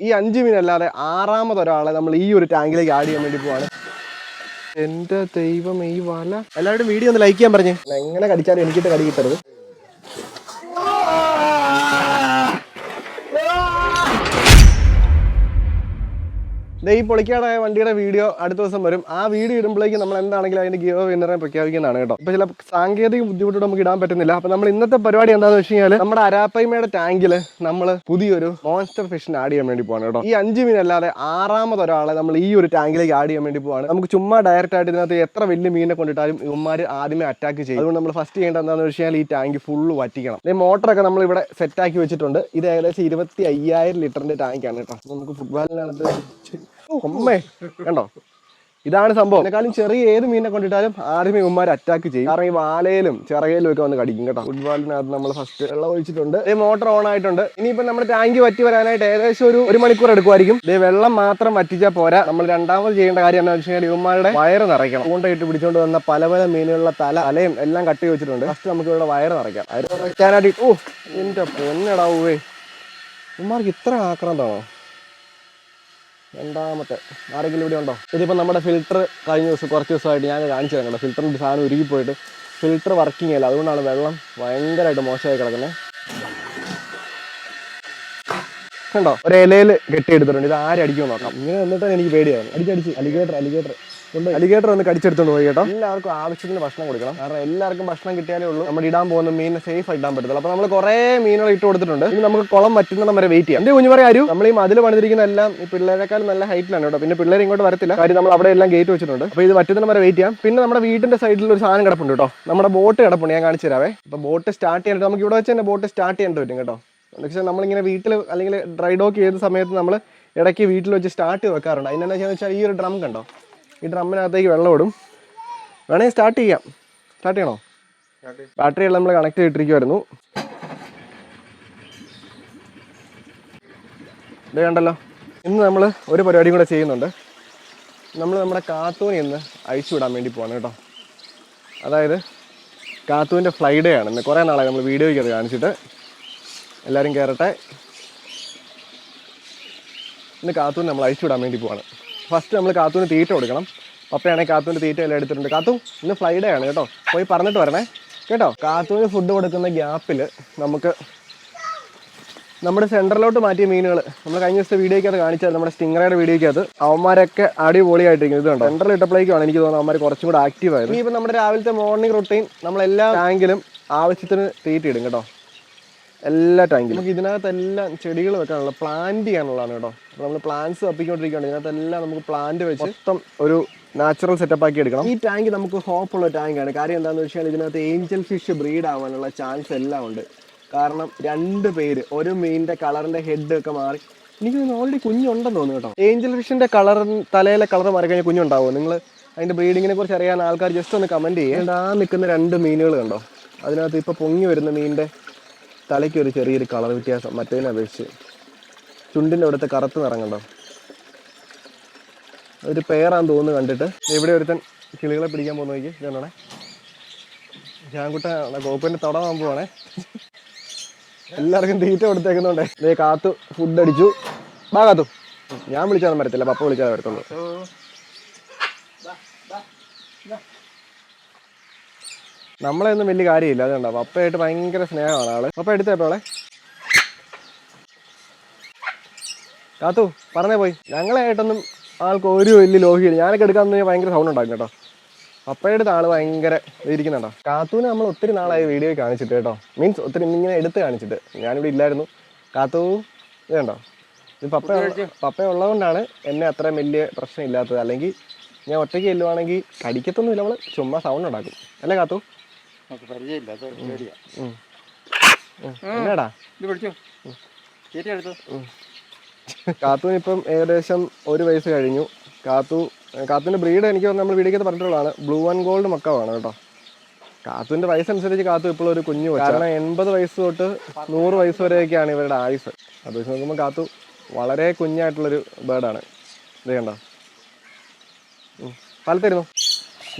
ഈ അഞ്ച് മീൻ അല്ലാതെ ആറാമതൊരാളെ നമ്മൾ ഈ ഒരു ടാങ്കിലേക്ക് ആഡ് ചെയ്യാൻ വേണ്ടി പോവാണ്. എന്റെ ദൈവം ഈ വല. എല്ലാവരും വീഡിയോ ഒന്ന് ലൈക്ക് ചെയ്യാൻ പറഞ്ഞു. എങ്ങനെ കടിച്ചാലും എനിക്കിട്ട് കടി കിട്ടരുത് ഈ പൊളിക്കാടായ വണ്ടിയുടെ വീഡിയോ അടുത്ത ദിവസം വരും. ആ വീഡിയോ ഇടുമ്പോഴേക്കും നമ്മൾ എന്താണെങ്കിലും അതിന്റെ ഗിയോ വിന്നറെ പ്രഖ്യാപിക്കുന്നതാണ് കേട്ടോ. ഇപ്പൊ ചില സാങ്കേതിക ബുദ്ധിമുട്ട് നമുക്ക് ഇടാൻ പറ്റുന്നില്ല. അപ്പൊ നമ്മൾ ഇന്നത്തെ പരിപാടി എന്താണെന്ന് വെച്ച് കഴിഞ്ഞാൽ നമ്മുടെ അരാപ്പയ്മയുടെ ടാങ്കിൽ നമ്മൾ പുതിയൊരു മോൺസ്റ്റർ ഫിഷ് ആഡ് ചെയ്യാൻ വേണ്ടി പോവാണ് കേട്ടോ. ഈ അഞ്ച് മീൻ അല്ലാതെ ആറാമത് ഒരാളെ നമ്മൾ ഈ ഒരു ടാങ്കിലേക്ക് ആഡ് ചെയ്യാൻ വേണ്ടി പോവാണ്. നമുക്ക് ചുമ്മാ ഡയറക്റ്റ് ആയിട്ട് ഇതിനകത്ത് എത്ര വലിയ മീനെ കൊണ്ടിട്ടാലും ഇവന്മാർ ആദ്യമേ അറ്റാക്ക് ചെയ്യും. അതുകൊണ്ട് നമ്മൾ ഫസ്റ്റ് ചെയ്യേണ്ടത് എന്താണെന്ന് വെച്ച് കഴിഞ്ഞാൽ ഈ ടാങ്ക് ഫുള്ള് വറ്റിക്കണം. ഈ മോട്ടറൊക്കെ നമ്മൾ ഇവിടെ സെറ്റാക്കി വെച്ചിട്ടുണ്ട്. ഇത് ഏകദേശം ഇരുപത്തി അയ്യായിരം ലിറ്ററിന്റെ ടാങ്കാണ് കേട്ടോ. നമുക്ക് ഫുട്ബോളിനകത്ത് അമ്മേ കണ്ടോ? ഇതാണ് സംഭവം. എന്നെക്കാളും ചെറിയ ഏത് മീനെ കൊണ്ടിട്ടാലും ആദ്യമേ ഉമ്മാർ അറ്റാക്ക് ചെയ്യും. കാരണം ഈ വാലയിലും ചിറകയിലും ഒക്കെ വന്ന് കടിക്കും കേട്ടോ. ഫുട്ബോളിനകത്ത് നമ്മൾ ഫസ്റ്റ് വെള്ളം ഒഴിച്ചിട്ടുണ്ട്. ഈ മോട്ടോർ ഓൺ ആയിട്ടുണ്ട്. ഇനിയിപ്പോൾ നമ്മുടെ ടാങ്ക് വറ്റി വരാനായിട്ട് ഏകദേശം ഒരു ഒരു മണിക്കൂർ എടുക്കുമായിരിക്കും. ഇത് വെള്ളം മാത്രം വറ്റിച്ചാൽ പോരാ. നമ്മൾ രണ്ടാമത് ചെയ്യേണ്ട കാര്യം എന്താണെന്ന് വെച്ച് കഴിഞ്ഞാൽ ഇവന്മാരുടെ വയറ് നിറയ്ക്കണം. ചൂണ്ടയിട്ട് പിടിച്ചുകൊണ്ട് വന്ന പല പല മീനുകളുടെ തല അലയും എല്ലാം കട്ടി വെച്ചിട്ടുണ്ട് ഫസ്റ്റ് നമുക്ക് ഇവിടെ വയറ് നിറയ്ക്കാം. അത് നിറയ്ക്കാനായിട്ട് ഓ എന്റെ പൊന്നടാവേ ഇവന്മാർക്ക് ഇത്ര ആക്രാന്താണോ രണ്ടാമത്തെ. ആരെങ്കിലും ഇവിടെ ഉണ്ടോ? ഇതിപ്പോൾ നമ്മുടെ ഫിൽറ്റർ കഴിഞ്ഞ ദിവസം കുറച്ച് ദിവസമായിട്ട് ഞാൻ കാണിച്ചു തരണ്ട ഫിൽറ്ററിന്റെ സാധനം ഉരുകിപ്പോയിട്ട് ഫിൽറ്റർ വർക്കിംഗ് അല്ല അതുകൊണ്ടാണ് വെള്ളം ഭയങ്കരമായിട്ട് മോശമായി കിടക്കുന്നത് കണ്ടോ? ഒരു ഇലയിൽ കെട്ടിയെടുത്തിട്ടുണ്ട്. ഇത് ആരടിക്കുമോ നോക്കാം. ഇങ്ങനെ വന്നിട്ട് എനിക്ക് പേടിയാണ്. അടിച്ചടിച്ച് അലിഗേറ്റർ അലിഗേറ്റർ കൊണ്ട് അലിഗേറ്റർ ഒന്ന് കടിച്ചെടുത്തോണ്ട് പോയി കേട്ടോ. എല്ലാവർക്കും ആവശ്യത്തിന് ഭക്ഷണം കൊടുക്കണം. കാരണം എല്ലാവർക്കും ഭക്ഷണം കിട്ടിയാലേ ഉള്ളൂ. നമ്മൾ ഇടാൻ പോകുന്ന മീനിനെ സേഫ് ഇടാൻ പറ്റത്തുള്ളൂ. അപ്പൊ നമ്മൾ കുറെ മീനുകൾ ഇട്ട് കൊടുത്തിട്ടുണ്ട്. ഇനി നമുക്ക് കുളം പറ്റുന്നിടം വരെ വെയിറ്റ് ചെയ്യാം. എന്റെ കുഞ്ഞു പറയാം നമ്മൾ ഈ മതിൽ പണിതിരിക്കുന്ന എല്ലാം ഈ പിള്ളേരെക്കാൾ നല്ല ഹൈറ്റിലാണ് കേട്ടോ. പിന്നെ പിള്ളേർ ഇങ്ങോട്ട് വരത്തില്ല. കാര്യം നമ്മൾ അവിടെ എല്ലാം ഗേറ്റ് വെച്ചിട്ടുണ്ട്. അപ്പൊ ഇത് പറ്റുന്നിടം വരെ വെയിറ്റ് ചെയ്യാം. പിന്നെ നമ്മുടെ വീടിന്റെ സൈഡിൽ ഒരു സാധനം കിടപ്പുണ്ട് കേട്ടോ. നമ്മുടെ ബോട്ട് കിടപ്പുണ്ട്. ഞാൻ കാണിച്ചു തരാവേ. അപ്പൊ ബോട്ട് സ്റ്റാർട്ട് ചെയ്യാനായിട്ട് നമുക്ക് ഇവിടെ വെച്ച് തന്നെ ബോട്ട് സ്റ്റാർട്ട് ചെയ്യാൻ പറ്റും കേട്ടോ. പക്ഷേ നമ്മളിങ്ങനെ വീട്ടിൽ അല്ലെങ്കിൽ ഡ്രൈ ഡോക്ക് ചെയ്ത സമയത്ത് നമ്മൾ ഇടയ്ക്ക് വീട്ടിൽ വെച്ച് സ്റ്റാർട്ട് ചെയ്ത് വെക്കാറുണ്ട് അതിനെന്താ വെച്ചാൽ ഈ ഒരു ഡ്രം കണ്ടോ? ഈ ഡ്രമ്മിനകത്തേക്ക് വെള്ളം ഇടും. വേണമെങ്കിൽ സ്റ്റാർട്ട് ചെയ്യാം. സ്റ്റാർട്ട് ചെയ്യണോ? ബാറ്ററി എല്ലാം നമ്മൾ കണക്ട് ചെയ്തിട്ടിരിക്കുമായിരുന്നു ഇത് കണ്ടല്ലോ. ഇന്ന് നമ്മൾ ഒരു പരിപാടിയും കൂടെ ചെയ്യുന്നുണ്ട്. നമ്മൾ നമ്മുടെ കാത്തൂനെ ഇന്ന് അഴിച്ചു വിടാൻ വേണ്ടി പോവാണ് കേട്ടോ. അതായത് കാത്തൂന്റെ ഫ്ലൈഡേ ആണ്. ഇന്ന് കുറേ നാളായി നമ്മൾ വീഡിയോയ്ക്ക് അത് കാണിച്ചിട്ട്. എല്ലാവരും കയറട്ടെ ഇന്ന് കാത്തൂന് നമ്മൾ അഴിച്ചു വിടാൻ വേണ്ടി പോവാണ്. ഫസ്റ്റ് നമ്മൾ കാത്തൂന് തീറ്റ കൊടുക്കണം. പപ്പയാണെങ്കിൽ കാത്തൂന്റെ തീറ്റ എല്ലാം എടുത്തിട്ടുണ്ട്. കാത്തു ഇന്ന് ഫ്ലൈഡേ ആണ് കേട്ടോ. പോയി പറഞ്ഞിട്ട് വരണേ. കേട്ടോ? കാത്തൂന് ഫുഡ് കൊടുക്കുന്ന ഗ്യാപ്പിൽ നമുക്ക് നമ്മുടെ സെന്ററിലോട്ട് മാറ്റിയ മീനുകൾ നമ്മൾ കഴിഞ്ഞ ദിവസത്തെ വീഡിയോയ്ക്ക് അത് കാണിച്ചത് നമ്മുടെ സ്റ്റിങ്ങറയുടെ വീഡിയോയ്ക്ക് അത്. അവന്മാരൊക്കെ അടിപൊളിയായിട്ടിരിക്കും ഇതുണ്ട്? സെന്ററിൽ ഇട്ടപ്പോഴേക്കാണ് എനിക്ക് തോന്നുന്നത് അവന്മാർ കുറച്ചും കൂടെ ആക്റ്റീവ് ഇനി ഇപ്പം നമ്മുടെ രാവിലത്തെ മോർണിംഗ് റൊട്ടീൻ നമ്മളെല്ലാ ടാങ്കിലും ആവശ്യത്തിന് തീറ്റ ഇടും കേട്ടോ. എല്ലാ ടാങ്കിലും നമുക്ക് ഇതിനകത്ത് എല്ലാം ചെടികൾ വെക്കാനുള്ള പ്ലാന്റ് ചെയ്യാനുള്ളതാണ് കേട്ടോ. നമ്മൾ പ്ലാന്റ്സ് തപ്പിക്കൊണ്ടിരിക്കുകയാണ്. ഇതിനകത്തെല്ലാം നമുക്ക് പ്ലാന്റ് വെച്ച് മൊത്തം ഒരു നാച്ചുറൽ സെറ്റപ്പ് ആക്കി എടുക്കണം. ഈ ടാങ്ക് നമുക്ക് ഹോപ്പ് ഉള്ള ടാങ്കാണ് കാര്യം എന്താണെന്ന് വെച്ചാൽ ഇതിനകത്ത് ഏഞ്ചൽ ഫിഷ് ബ്രീഡ് ആവാനുള്ള ചാൻസ് എല്ലാം ഉണ്ട്. കാരണം രണ്ട് പേര് ഒരു മീനിന്റെ കളറിന്റെ ഹെഡ് ഒക്കെ മാറി. എനിക്ക് ഓൾറെഡി കുഞ്ഞുണ്ടെന്ന് തോന്നുന്നു കേട്ടോ. ഏഞ്ചൽ ഫിഷിന്റെ കളർ തലയിലെ കളർ മാറി കഴിഞ്ഞാൽ കുഞ്ഞുണ്ടാവും നിങ്ങൾ അതിന്റെ ബ്രീഡിങ്ങിനെ കുറിച്ച് അറിയാൻ ആൾക്കാർ ജസ്റ്റ് ഒന്ന് കമന്റ് ചെയ്യുക ആ നിൽക്കുന്ന രണ്ട് മീനുകൾ കണ്ടോ? അതിനകത്ത് ഇപ്പൊ പൊങ്ങി വരുന്ന മീനിന്റെ തലയ്ക്ക് ഒരു ചെറിയൊരു കളർ വ്യത്യാസം മറ്റേതിനെ അപേക്ഷിച്ച്. ചുണ്ടിന്റെ അവിടുത്തെ കറുത്ത് നിറം കണ്ടോ ഒരു പേരാന്ന് തോന്നുന്നു കണ്ടിട്ട്. എവിടെ ഒരുത്തൻ കിളികളെ പിടിക്കാൻ പോകുന്ന നോക്കി. ഇതാണേ ഞാൻകുട്ട കോപ്പിന്റെ തുടങ്ങാൻ പോവാണേ. എല്ലാവർക്കും തീറ്റ കൊടുത്തേക്കുന്നുണ്ടേ. ദേ കാത്തു ഫുഡ് അടിച്ചു. ബാ കാത്തു. ഞാൻ വിളിച്ചാൽ വരത്തില്ല. പപ്പ വിളിച്ചാൽ വരത്തുള്ളൂ. നമ്മളെയൊന്നും വലിയ കാര്യമില്ല അതുകൊണ്ടോ. പപ്പയായിട്ട് ഭയങ്കര സ്നേഹമാണ് ആൾ. പപ്പ എടുത്തേപ്പോളെ കാത്തു പറഞ്ഞേ പോയി. ഞങ്ങളായിട്ടൊന്നും ആൾക്ക് ഒരു വലിയ ലോഹിയില്ല. ഞാനൊക്കെ എടുക്കാൻ ഭയങ്കര സൗണ്ട് ഉണ്ടാക്കും കേട്ടോ. പപ്പയുടെ ആൾ ഭയങ്കര ഇരിക്കുന്നുണ്ടോ? കാത്തൂന് നമ്മൾ ഒത്തിരി നാളായി വീഡിയോ കാണിച്ചിട്ട് കേട്ടോ. മീൻസ് ഒത്തിരി ഇങ്ങനെ എടുത്ത് കാണിച്ചിട്ട്. ഞാനിവിടെ ഇല്ലായിരുന്നു. കാത്തു ഇത് കണ്ടോ? ഇത് പപ്പ പപ്പ ഉള്ളതുകൊണ്ടാണ് എന്നെ അത്രയും വലിയ പ്രശ്നം ഇല്ലാത്തത്. അല്ലെങ്കിൽ ഞാൻ ഒറ്റയ്ക്ക് ചെല്ലുവാണെങ്കിൽ കടിക്കത്തൊന്നുമില്ല. നമ്മൾ ചുമ്മാ സൗണ്ട് ഉണ്ടാക്കും. അല്ലേ കാത്തു? നമുക്ക് പരിചയമില്ല അത് പേടിയാ. ഉം. ഉം. എന്നാടാ? ഇത് പിടിച്ചോ. ചേച്ചി എടുത്തോ. കാത്തുവിന് ഇപ്പം ഏകദേശം ഒരു വയസ്സ് കഴിഞ്ഞു. കാത്തു കാത്തുവിന്റെ ബ്രീഡ് എനിക്ക് തോന്നുന്നു നമ്മൾ വീടിക്കത്ത് പറഞ്ഞിട്ടുള്ളതാണ്. ബ്ലൂ ആൻഡ് ഗോൾഡ് മക്കാവാണ് കേട്ടോ. കാത്തുവിന്റെ വയസ്സനുസരിച്ച് കാത്തു ഇപ്പോൾ ഒരു കുഞ്ഞു. കാരണം എൺപത് വയസ്സ് തൊട്ട് നൂറ് വയസ്സ് വരെയൊക്കെയാണ് ഇവരുടെ ആയുസ് അത് വെച്ച് നോക്കുമ്പോൾ കാത്തു വളരെ കുഞ്ഞായിട്ടുള്ളൊരു ബേർഡാണ് ഇത് കണ്ടോ? ഉം.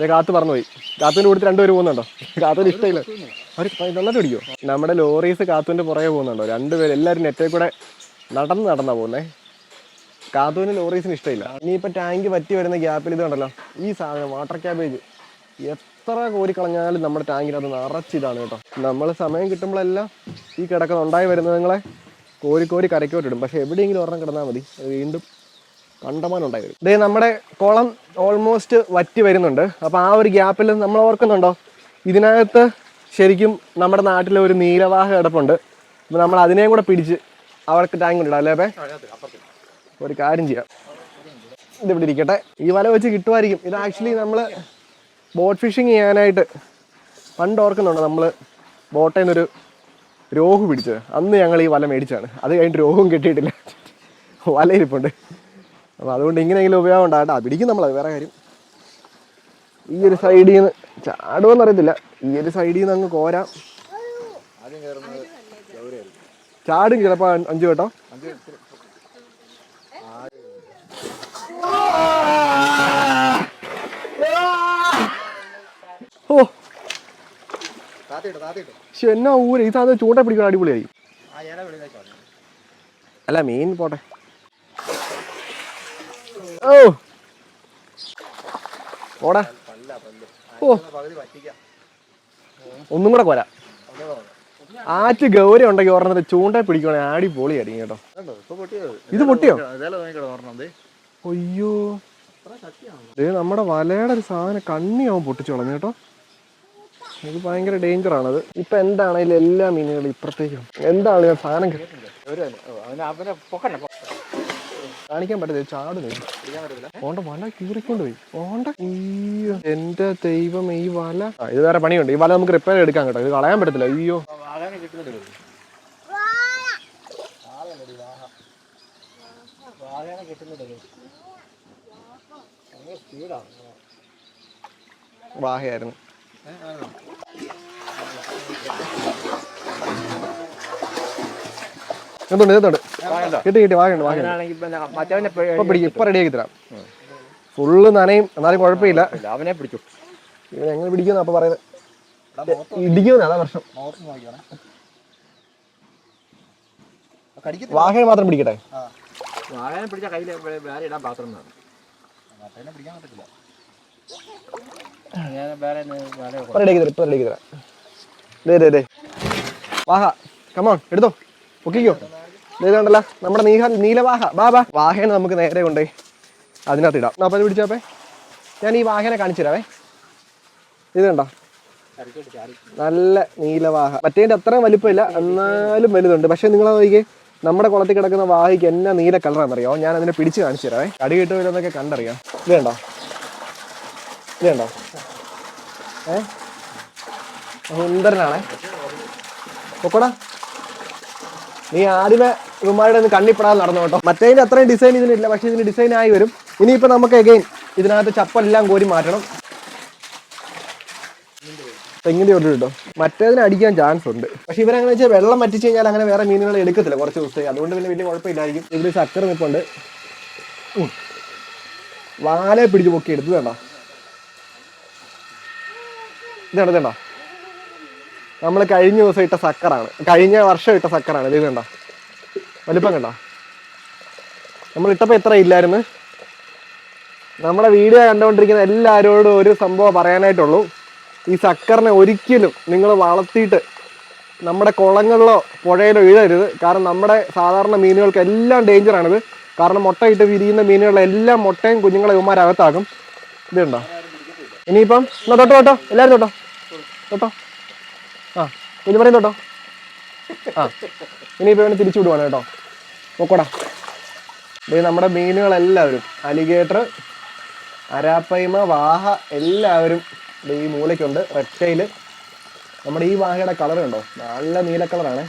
പാലത്തായിരുന്നു പറഞ്ഞു പോയി പറന്നുപോയി. കാത്തുവിന്റെ കൂടെ രണ്ടുപേര് പോകുന്നുണ്ടോ? കാത്തുവിന് ഇഷ്ടമില്ല. അവർ നന്നായിട്ട് പിടിക്കോ നമ്മുടെ ലോറീസ് കാത്തുവിന്റെ പുറകെ പോകുന്നുണ്ടോ? രണ്ടുപേരും എല്ലാവരും നെറ്റേ കൂടെ നടന്ന് നടന്നാ പോകുന്നേ. കാത്തുവിന് ലോറീസിന് ഇഷ്ടമില്ല. ഇനിയിപ്പോൾ ടാങ്ക് പറ്റി വരുന്ന ഗ്യാപ്പിൽ ഇത് കണ്ടല്ലോ? ഈ സാധനം വാട്ടർ ക്യാബേജ് എത്ര കോരി കളഞ്ഞാലും നമ്മുടെ ടാങ്കിനകത്ത് നിറച്ചിതാണ് കേട്ടോ. നമ്മൾ സമയം കിട്ടുമ്പോഴെല്ലാം ഈ കിടക്കുന്ന ഉണ്ടായി വരുന്നതുങ്ങളെ കോരി കോരി കരക്കോട്ടിടും പക്ഷെ എവിടെയെങ്കിലും ഒരെണ്ണം കിടന്നാൽ മതി. വീണ്ടും കണ്ടമാനം ഇതേ നമ്മുടെ കുളം ഓൾമോസ്റ്റ് വറ്റി വരുന്നുണ്ട്. അപ്പോൾ ആ ഒരു ഗ്യാപ്പിൽ നമ്മൾ ഓർക്കുന്നുണ്ടോ? ഇതിനകത്ത് ശരിക്കും നമ്മുടെ നാട്ടിലെ ഒരു നീലവാഹ കിടപ്പുണ്ട്. അപ്പോൾ നമ്മൾ അതിനെയും കൂടെ പിടിച്ച് അവർക്ക് ടാങ്ക് കൊണ്ടിടാം അല്ലേ ഒരു കാര്യം ചെയ്യാം. ഇതിവിടെ ഇരിക്കട്ടെ. ഈ വല വെച്ച് കിട്ടുമായിരിക്കും. ഇത് ആക്ച്വലി നമ്മൾ ബോട്ട് ഫിഷിങ് ചെയ്യാനായിട്ട് പണ്ട് ഓർക്കുന്നുണ്ട് നമ്മൾ ബോട്ടിൽ നിന്നൊരു രോഹു പിടിച്ചത്? അന്ന് ഞങ്ങൾ ഈ വല മേടിച്ചാണ് അത് കഴിഞ്ഞിട്ട് രോഹവും കിട്ടിയിട്ടില്ല. വല ഇരിപ്പുണ്ട് അപ്പോൾ അതുകൊണ്ട് ഇങ്ങനെയെങ്കിലും ഉപയോഗം ഉണ്ടാകട്ടെ. പിടിക്കും നമ്മളത് വേറെ കാര്യം. ഈ ഒരു സൈഡിൽ നിന്ന് ചാടുമെന്ന് അറിയത്തില്ല. ഈ ഒരു സൈഡിൽ നിന്ന് അങ്ങ് കോരാം. ചാടും ചിലപ്പോൾ അഞ്ചു കേട്ടോ ഓ. പക്ഷെ എന്നാ ഊര്? ഈ സാധനം ചൂണ്ട പിടിക്കണം അടിപൊളിയായി. അല്ല മീൻ പോട്ടെ. ഓ. ഓടാ ഓ. ഒന്നും കൂടെ കൊരാ ആറ്റ് ഗൗരി ഉണ്ടെങ്കിൽ ഓർണത് ചൂണ്ട പിടിക്കണേ ആടി കേട്ടോ കണ്ടോ ഇപ്പൊ പൊട്ടിയത് ഇത് പൊട്ടിയോ? അയ്യോ. ദേ നമ്മുടെ വലയുടെ ഒരു സാധനം കണ്ണി അവൻ പൊട്ടിച്ചു കേട്ടോ. ഇത് ഭയങ്കര ഡേഞ്ചർ ആണത്. ഇപ്പൊ എന്താണെങ്കിലും എല്ലാ മീനുകളും ഇപ്പുറത്തേക്കും എന്താണ് സാധനം ക- ഒരു അവന് അവനെ പൊക്കണ്ട കാണിക്കാൻ പറ്റത്തില്ല. ചാടുന്നു ഓണ്ട വല കീറിക്കൊണ്ട് പോയി. ഓണ്ട അയ്യോ. എന്റെ ദൈവം ഈ വല. ഇത് വേറെ പണിയുണ്ട്. ഈ വല നമുക്ക് റിപ്പയർ എടുക്കാൻ കേട്ടോ. ഇത് കളയാൻ പറ്റത്തില്ല. അയ്യോ. വാഹയായിരുന്നു. എന്തുണ്ട് എന്തുണ്ട് കിട്ടി കിട്ടി വാങ്ങണ്ട വാങ്ങണ്ട. പിടിക്കും ഇപ്പൊ റെഡിയാക്കി തരാം. ഫുള്ള് നനയും എന്നാലും കുഴപ്പമില്ല. അവനെ പിടിച്ചു. ഇവൻ എങ്ങനെ പിടിക്കുന്ന അപ്പൊ പറയുന്നത് ഇടിക്കുന്ന അതാ പ്രശ്നം. വാഹയെ മാത്രം പിടിക്കട്ടെ. വാഹന പിടിച്ച കയ്യിൽ വേറെ ഇടാൻ പാത്രം പിടിക്കാൻ പറ്റത്തില്ല. ഞാൻ വേറെ വേറെ ഇപ്പൊ റെഡിയാക്കി തരാം ഇപ്പൊ റെഡിയാക്കി തരാം. ദേ ദേ ദേ. വാഹ കമോൺ എടുത്തോ. പൊക്കിക്കോ. ഇതുണ്ടല്ല നമ്മുടെ നീഹ നീലവാഹ. ബാ ബാ. വാഹേനെ നമുക്ക് നേരെ കൊണ്ടേ അതിനകത്ത് ഇടാം. അപ്പം പിടിച്ചപ്പേ. ഞാൻ ഈ വാഹനെ കാണിച്ചു തരാവേ. ഇത് കണ്ടോ? നല്ല നീലവാഹ. മറ്റേതിന്റെ അത്രയും വലിപ്പമില്ല എന്നാലും വലുതുണ്ട്. പക്ഷെ നിങ്ങൾ നോക്കിയേ നമ്മുടെ കുളത്തിൽ കിടക്കുന്ന വാഹയ്ക്ക് എന്നാ നീല കളറാണെന്നറിയോ? ഞാൻ അതിനെ പിടിച്ച് കാണിച്ചു തരാവേ. അടി കിട്ടുമല്ലോന്നൊക്കെ കണ്ടറിയാം? ഇത് കണ്ടോ? ഇത് കണ്ടോ? ഏ? സുന്ദരനാണേ. പൊക്കോടാ. നീ ആദ്യമേ ഇവന്മാരുടെ ഒന്ന് കണ്ണിപ്പെടാതെ നടന്നു കേട്ടോ. മറ്റേതിന്റെ അത്രയും ഡിസൈൻ ഇതിനില്ല പക്ഷേ ഇതിന് ഡിസൈൻ ആയി വരും. ഇനിയിപ്പോ നമുക്ക് എഗെയിൻ ഇതിനകത്ത് ചപ്പലെല്ലാം കോരി മാറ്റണം. തെങ്ങിന്റെ ഒരു കേട്ടോ മറ്റേതിന് അടിക്കാൻ ചാൻസ് ഉണ്ട്. പക്ഷെ ഇവരങ്ങനെ വെച്ചാൽ വെള്ളം വറ്റിച്ച് കഴിഞ്ഞാൽ അങ്ങനെ വേറെ മീനുകൾ എടുക്കത്തില്ല കുറച്ച് ദിവസത്തേക്ക്. അതുകൊണ്ട് പിന്നെ വലിയ കുഴപ്പമില്ലായിരിക്കും. ഇതിൽ ചക്കര നിൽപ്പുണ്ട്. വാലെ പിടിച്ച് പൊക്കി എടുത്തു വേണ്ട ഇതാണ്? ഇതേണ്ട നമ്മൾ കഴിഞ്ഞ ദിവസം ഇട്ട സക്കറാണ്. കഴിഞ്ഞ വർഷം ഇട്ട സക്കറാണ്. ഇത് കണ്ട? വലിപ്പം കണ്ട? നമ്മൾ ഇട്ടപ്പോൾ എത്ര ഇല്ലായിരുന്നു? നമ്മുടെ വീഡിയോ കണ്ടുകൊണ്ടിരിക്കുന്ന എല്ലാവരോടും ഒരു സംഭവം പറയാനായിട്ടുള്ളൂ. ഈ സക്കറിനെ ഒരിക്കലും നിങ്ങൾ വളർത്തിയിട്ട് നമ്മുടെ കുളങ്ങളിലോ പുഴയിലോ ഇഴരുത് കാരണം നമ്മുടെ സാധാരണ മീനുകൾക്ക് എല്ലാം ഡേഞ്ചറാണിത് കാരണം മുട്ടയിട്ട് വിരിയുന്ന മീനുകളുടെ എല്ലാം മുട്ടയും കുഞ്ഞുങ്ങളെ ഇവന്മാരകത്താക്കും. ഇത് കണ്ടോ? ഇനിയിപ്പം എന്നാ തൊട്ടോ തൊട്ടോ. എല്ലാവരും തൊട്ടോ. തൊട്ടോ. ആ കുഞ്ഞു പറയും തൊട്ടോ ആ ഇനിയിപ്പോൾ ഇവനെ തിരിച്ചു വിടുവാണ് കേട്ടോ. നോക്കോടാ ഇത് നമ്മുടെ മീനുകളെല്ലാവരും അലിഗേറ്റർ അരാപ്പൈമ വാഹ എല്ലാവരും ഈ മൂലയ്ക്കുണ്ട് റെഡ്ഷയിൽ നമ്മുടെ ഈ വാഹയുടെ കളർ കണ്ടോ? നല്ല നീല കളറാണ്.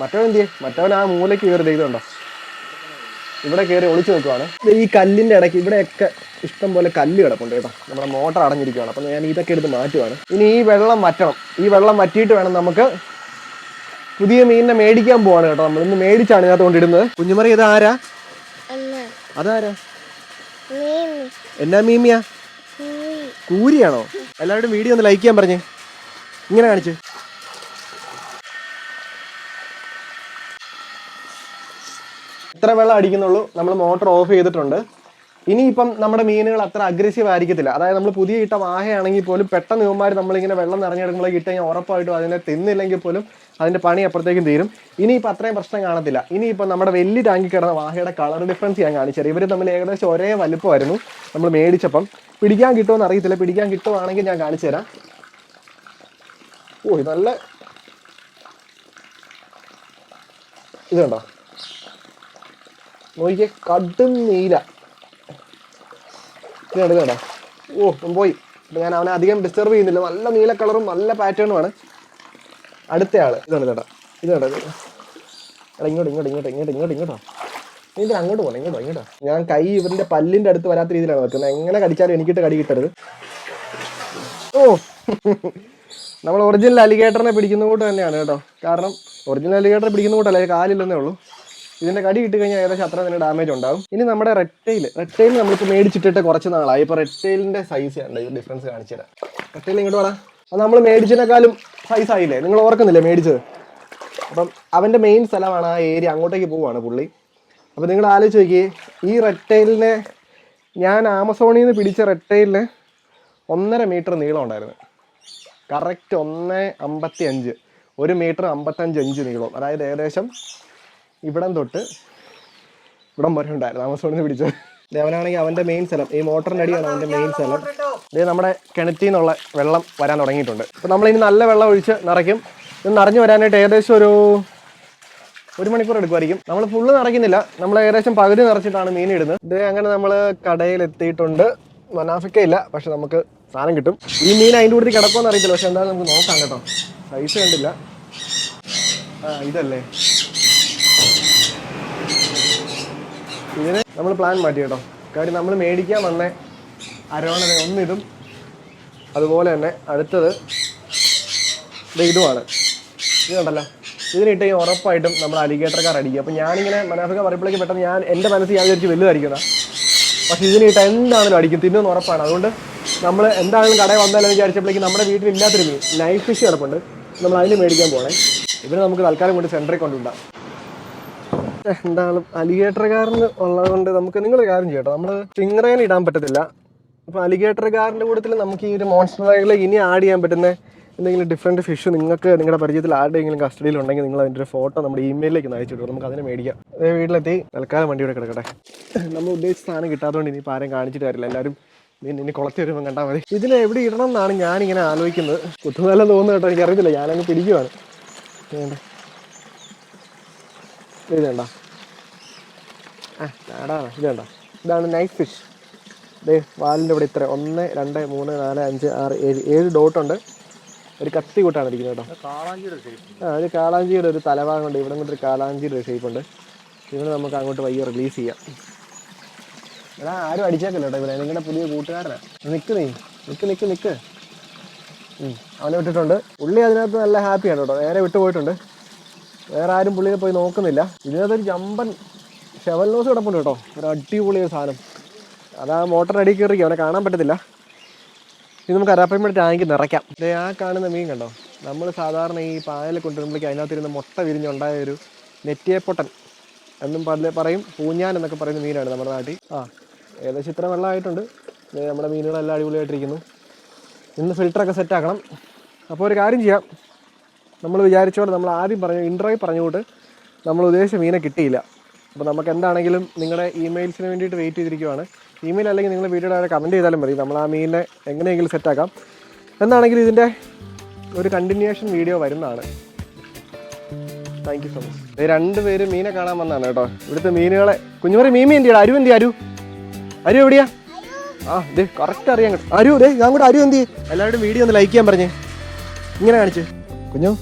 മറ്റവൻ എന്ത് ചെയ്യും മറ്റവൻ ആ മൂലയ്ക്ക് കയറി ഇതുണ്ടോ? ഇവിടെ കയറി ഒളിച്ചു നിൽക്കുവാണ്. ഈ കല്ലിന്റെ ഇടയ്ക്ക് ഇവിടെയൊക്കെ ഇഷ്ടം പോലെ കല്ല് കിടപ്പുണ്ട് കേട്ടോ. നമ്മുടെ മോട്ടർ അടഞ്ഞിരിക്കുകയാണ് അപ്പം ഞാൻ ഇതൊക്കെ എടുത്ത് മാറ്റുവാണ്. ഇനി ഈ വെള്ളം വറ്റണം. ഈ വെള്ളം വറ്റിയിട്ട് വേണം നമുക്ക് പുതിയ മീനിനെ മേടിക്കാൻ പോവാണ് കേട്ടോ. നമ്മൾ ഇന്ന് മേടിച്ചാണ് ഇതിനകത്ത് കൊണ്ടിടുന്നത്. കുഞ്ഞുമറി ഇത് ആരാ? അതാരാ? എന്നാ മീമിയാ? കൂരിയാണോ? എല്ലാവരും വീഡിയോ ഒന്ന് ലൈക്ക് ചെയ്യാൻ പറഞ്ഞേ. ഇങ്ങനെ കാണിച്ച്. ഇത്ര വെള്ളം അടിക്കുന്നുള്ളൂ. നമ്മൾ മോട്ടർ ഓഫ് ചെയ്തിട്ടുണ്ട്. ഇനിയിപ്പം നമ്മുടെ മീനുകൾ അത്ര അഗ്രസീവ് ആയിരിക്കത്തില്ല. അതായത് നമ്മൾ പുതിയ ഇട്ട വാഹയാണെങ്കിൽ പോലും പെട്ടെന്ന് ഇവന്മാർ നമ്മളിങ്ങനെ വെള്ളം നിറഞ്ഞെടുക്കുമ്പോൾ ഇട്ട് കഴിഞ്ഞാൽ ഉറപ്പായിട്ടും അതിനെ തിന്നില്ലെങ്കിൽ പോലും അതിന്റെ പണി അപ്പുറത്തേക്കും തീരും. ഇനിയിപ്പോൾ അത്രയും പ്രശ്നം കാണത്തില്ല. ഇനിയിപ്പോൾ നമ്മുടെ വലിയ ടാങ്കിൽ കിടന്ന വാഹയുടെ കളർ ഡിഫറൻസ് ഞാൻ കാണിച്ചത് ഇവർ തമ്മിൽ ഏകദേശം ഒരേ വലുപ്പമായിരുന്നു നമ്മൾ മേടിച്ചപ്പം. പിടിക്കാൻ കിട്ടുമെന്ന് അറിയത്തില്ല. പിടിക്കാൻ കിട്ടുവാണെങ്കിൽ ഞാൻ കാണിച്ചു തരാം ഓ നല്ല ഇത് കണ്ടോ? നോക്കിയേ കടും നീല. ഇത് കണ്ടോ ഓ പോയി. ഞാൻ അവനെ അധികം ഡിസ്റ്റർബ് ചെയ്യുന്നില്ല. നല്ല നീല കളറും നല്ല പാറ്റേണുമാണ് അടുത്ത ആൾ. ഇതാണ് ചേട്ടാ ഇത് കേട്ടോ. ഇത്. എടാ ഇങ്ങോട്ട് ഇങ്ങോട്ട് ഇങ്ങോട്ട് ഇങ്ങോട്ട് ഇങ്ങോട്ട് ഇങ്ങോട്ടോ. നീ ഇതിന് അങ്ങോട്ട് പോകണം ഇങ്ങോട്ടോ ഇങ്ങോട്ടോ. ഞാൻ കൈ ഇവന്റെ പല്ലിന്റെ അടുത്ത് വരാത്ത രീതിയിലാണ് വെക്കുന്നത്. എങ്ങനെ കടിച്ചാലും എനിക്കിട്ട് കടി കിട്ടരുത്. ഓ നമ്മൾ ഒറിജിനൽ അലിഗേറ്ററിനെ പിടിക്കുന്ന കൂട്ട് തന്നെയാണ് കേട്ടോ. കാരണം ഒറിജിനൽ അലിഗേറ്റർ പിടിക്കുന്ന കൂട്ടല്ലേ കാലില്ലെന്നേ ഉള്ളൂ. ഇതിന്റെ കടി ഇട്ട് കഴിഞ്ഞാൽ ഏകദേശം അത്ര തന്നെ ഡാമേജ് ഉണ്ടാവും. ഇനി നമ്മുടെ റെറ്റെയിൽ റെറ്റെയിൽ നമ്മളിപ്പോൾ മേടിച്ചിട്ടിട്ട് കുറച്ച് നാളായി. ഇപ്പോൾ റെറ്റെയിലിന്റെ സൈസ് ഉണ്ട് ഡിഫറൻസ് കാണിച്ചു തരാം. റെറ്റെയിൽ ഇങ്ങോട്ട് വേണം അത് നമ്മൾ മേടിച്ചതിനേക്കാളും സൈസ് ആയില്ലേ? നിങ്ങൾ ഓർക്കുന്നില്ലേ മേടിച്ചത്? അപ്പം അവന്റെ മെയിൻ സ്ഥലമാണ് ആ ഏരിയ അങ്ങോട്ടേക്ക് പോവാണ് പുള്ളി. അപ്പം നിങ്ങൾ ആലോചിച്ച് നോക്കിയേ ഈ റെറ്റെയിലിനെ ഞാൻ ആമസോണിൽ നിന്ന് പിടിച്ച റെറ്റെയിലിന് ഒന്നര മീറ്റർ നീളം ഉണ്ടായിരുന്നു. കറക്റ്റ് ഒന്ന് അമ്പത്തി അഞ്ച് ഒരു മീറ്റർ അമ്പത്തഞ്ച് അഞ്ച് നീളം. അതായത് ഏകദേശം ഇവിടം തൊട്ട് ഇവിടം വരെ ഉണ്ടായിരുന്നു. ആമസോണിൽ നിന്ന് പിടിച്ചത്. അവനാണെങ്കിൽ അവന്റെ മെയിൻ സ്ഥലം. ഈ മോട്ടറിന്റെ അടിയാണ് അവന്റെ മെയിൻ സ്ഥലം. ഇത് നമ്മുടെ കിണറ്റിൽ നിന്നുള്ള വെള്ളം വരാൻ തുടങ്ങിയിട്ടുണ്ട്. അപ്പോൾ നമ്മളിനി നല്ല വെള്ളം ഒഴിച്ച് നിറയ്ക്കും. ഇത് നിറഞ്ഞു വരാനായിട്ട് ഏകദേശം ഒരു ഒരു മണിക്കൂർ എടുക്കുമായിരിക്കും. നമ്മൾ ഫുള്ള് നിറയ്ക്കുന്നില്ല. നമ്മൾ ഏകദേശം പകുതി നിറച്ചിട്ടാണ് മീൻ ഇടുന്നത്. ഇത് അങ്ങനെ നമ്മൾ കടയിൽ എത്തിയിട്ടുണ്ട് മനാഫിക്ക ഇല്ല പക്ഷെ നമുക്ക് സാധനം കിട്ടും. ഈ മീൻ അതിന്റെ കൂടുതൽ കിടക്കുമെന്ന് അറിയത്തില്ല. പക്ഷെ എന്തായാലും നമുക്ക് നോക്കാം കേട്ടോ. സൈസ് കണ്ടില്ല. ആ ഇതല്ലേ? ഇതിന് നമ്മൾ പ്ലാൻ മാറ്റി കേട്ടോ. കാര്യം നമ്മൾ മേടിക്കാൻ വന്ന അരോണത ഒന്നിതും അതുപോലെ തന്നെ അടുത്തത് ഇതുമാണ്. ഇത് കണ്ടല്ലോ. ഇതിനിട്ട് ഈ ഉറപ്പായിട്ടും നമ്മൾ അലിഗേറ്റർക്കാർ അടിക്കും. അപ്പം ഞാനിങ്ങനെ മനാഫിക പറയുമ്പോഴേക്ക് പെട്ടെന്ന് ഞാൻ എന്റെ മനസ്സിൽ ഞാൻ വിചാരിച്ച് വലുതായിരിക്കുന്ന പക്ഷെ ഇതിനിട്ട് എന്താണെങ്കിലും അടിക്കും. തിന്നുമെന്ന് ഉറപ്പാണ്. അതുകൊണ്ട് നമ്മൾ എന്താണെങ്കിലും കടയിൽ വന്നാലെന്ന് വിചാരിച്ചപ്പോഴേക്ക് നമ്മുടെ വീട്ടിൽ ഇല്ലാത്തൊരു മീൻ നൈഫ് ഫിഷ് കിടപ്പുണ്ട്. നമ്മൾ അതിന് മേടിക്കാൻ പോകണേ ഇവരെ നമുക്ക് തൽക്കാലം കൊണ്ട് സെന്ററിൽ കൊണ്ടുണ്ടാം എന്താണ് അലിഗേറ്റർകാരന് ഉള്ളത് കൊണ്ട് നമുക്ക് നിങ്ങൾ കാര്യം ചെയ്യട്ടോ നമ്മൾ സ്റ്റിംഗ്രേനെ ഇടാൻ പറ്റത്തില്ല. അപ്പോൾ അലിഗേറ്റർകാരന്റെ കൂട്ടത്തിൽ നമുക്ക് ഈ ഒരു മോൺസ്റ്റർ ഇനി ആഡ് ചെയ്യാൻ പറ്റുന്ന എന്തെങ്കിലും ഡിഫറെന്റ് ഫിഷ് നിങ്ങൾക്ക് നിങ്ങളുടെ പരിചയത്തിൽ ആരുടെയെങ്കിലും കസ്റ്റഡിയിൽ ഉണ്ടെങ്കിൽ നിങ്ങൾ അതിന്റെ ഒരു ഫോട്ടോ നമ്മുടെ ഇമെയിലേക്ക് അയച്ചു വിടും നമുക്ക് അതിനെ മേടിക്കാം. അതേ വീട്ടിലെത്തി. തൽക്കാലം വണ്ടി ഇവിടെ കിടക്കട്ടെ. നമ്മൾ ഉദ്ദേശിച്ച സാധനം കിട്ടാത്തതുകൊണ്ട് ഇനി ആരും കാണിച്ചിട്ട് കാര്യമില്ല. എല്ലാവരും ഇനി കുളത്തി വരുമ്പോൾ കണ്ടാൽ മതി. ഇതിനെ എവിടെ ഇടണം എന്നാണ് ഞാനിങ്ങനെ ആലോചിക്കുന്നത്. കുത്തുന്നതെല്ലാം തോന്നുന്നു കേട്ടോ. എനിക്കറിയത്തില്ല. ഞാനങ്ങ് പിടിക്കുവാണ്. വേണ്ട? ഇത് കണ്ടോ ആ നാടാണ് ഇത് വേണ്ട ഇതാണ് നൈറ്റ് ഫിഷ് ദേ വാലിന്റെ ഇവിടെ ഇത്ര ഒന്ന് രണ്ട് മൂന്ന് നാല് അഞ്ച് ആറ് ഏഴ് ഏഴ് ഡോട്ടുണ്ട് ഒരു കത്തി കൂട്ടാണ് ഇരിക്കുന്നത് കേട്ടോ. ആ ഒരു കാളാഞ്ചിയുടെ ഒരു തലഭാഗം ഉണ്ട് ഇവിടെ കൊണ്ട് ഒരു കാളാഞ്ചിയുടെ ഒരു ഷേപ്പ് ഉണ്ട്. ഇവനെ നമുക്ക് അങ്ങോട്ട് വയ്യ റിലീസ് ചെയ്യാം. എടാ ആരും അടിച്ചേക്കല്ലോ കേട്ടോ ഇവിടെ നിങ്ങളുടെ പുതിയ കൂട്ടുകാരനാണ് നിൽക്ക് നീ. നിൽക്ക് നിൽക്ക് നിൽക്ക് അവനെ വിട്ടിട്ടുണ്ട്. ഉള്ളി അതിനകത്ത് നല്ല ഹാപ്പിയാണ് കേട്ടോ. നേരെ വിട്ടു പോയിട്ടുണ്ട് വേറെ ആരും പുള്ളിയെ പോയി നോക്കുന്നില്ല. ഇതിനകത്തൊരു ജമ്പൻ ഷെവൽ ലോസ് കിടപ്പുണ്ട് കേട്ടോ. ഒരു അടിപൊളി ഒരു സാധനം. അതാ മോട്ടർ അടി കയറി അവനെ കാണാൻ പറ്റത്തില്ല. ഇത് നമുക്ക് അരാപ്പയ്മയുടെ ടാങ്ക് നിറയ്ക്കാം. ദേ ആ കാണുന്ന മീൻ കണ്ടോ? നമ്മൾ സാധാരണ ഈ പായൽ കൊണ്ടുവരുമ്പോഴേക്ക് അതിനകത്തിരുന്ന് മുട്ട വിരിഞ്ഞുണ്ടായ ഒരു നെറ്റിയപ്പൊട്ടൻ എന്നും പല പറയും. പൂഞ്ഞാൻ എന്നൊക്കെ പറയുന്ന മീനാണ് നമ്മുടെ നാട്ടിൽ. ആ ഏകദേശം ഇത്ര വെള്ളമായിട്ടുണ്ട്. നമ്മുടെ മീനുകളെല്ലാം അടിപൊളിയായിട്ടിരിക്കുന്നു. ഇന്ന് ഫിൽറ്ററൊക്കെ സെറ്റാക്കണം അപ്പോൾ ഒരു കാര്യം ചെയ്യാം. നമ്മൾ വിചാരിച്ച പോലെ നമ്മൾ ആദ്യം പറഞ്ഞു ഇൻട്രോയിൽ പറഞ്ഞുകൊണ്ട് നമ്മൾ ഉദ്ദേശിച്ച മീനെ കിട്ടിയില്ല. അപ്പോൾ നമുക്ക് എന്താണെങ്കിലും നിങ്ങളുടെ ഇമെയിൽസിന് വേണ്ടിയിട്ട് വെയിറ്റ് ചെയ്തിരിക്കുവാണ്. ഇമെയിൽ അല്ലെങ്കിൽ നിങ്ങൾ വീഡിയോയുടെ അവിടെ കമന്റ് ചെയ്താലും മതി. നമ്മൾ ആ മീനിനെ എങ്ങനെയെങ്കിലും സെറ്റാക്കാം എന്താണെങ്കിലും ഇതിന്റെ ഒരു കണ്ടിന്യൂഷൻ വീഡിയോ വരുന്നതാണ്. താങ്ക് യു സോ മച്ച് രണ്ട് പേര് മീനെ കാണാൻ വന്നതാണ് കേട്ടോ. ഇവിടുത്തെ മീനുകളെ. കുഞ്ഞുമറി മീമി എന്തിയാ? അരു എന്ത് അരു. അരു എവിടെയാ? ആ ദേ കറക്റ്റ് അറിയാം അരു ദേ ഞാൻ കൂടെ അരു എന്തി എല്ലാവരും വീഡിയോ ഒന്ന് ലൈക്ക് ചെയ്യാൻ പറഞ്ഞേ. ഇങ്ങനെ കാണിച്ച്. കുഞ്ഞു.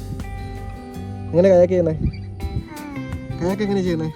ഇങ്ങനെ കയാക്ക് ചെയ്യുന്നേ? കയാക്ക് എങ്ങനെ ചെയ്യുന്നേ?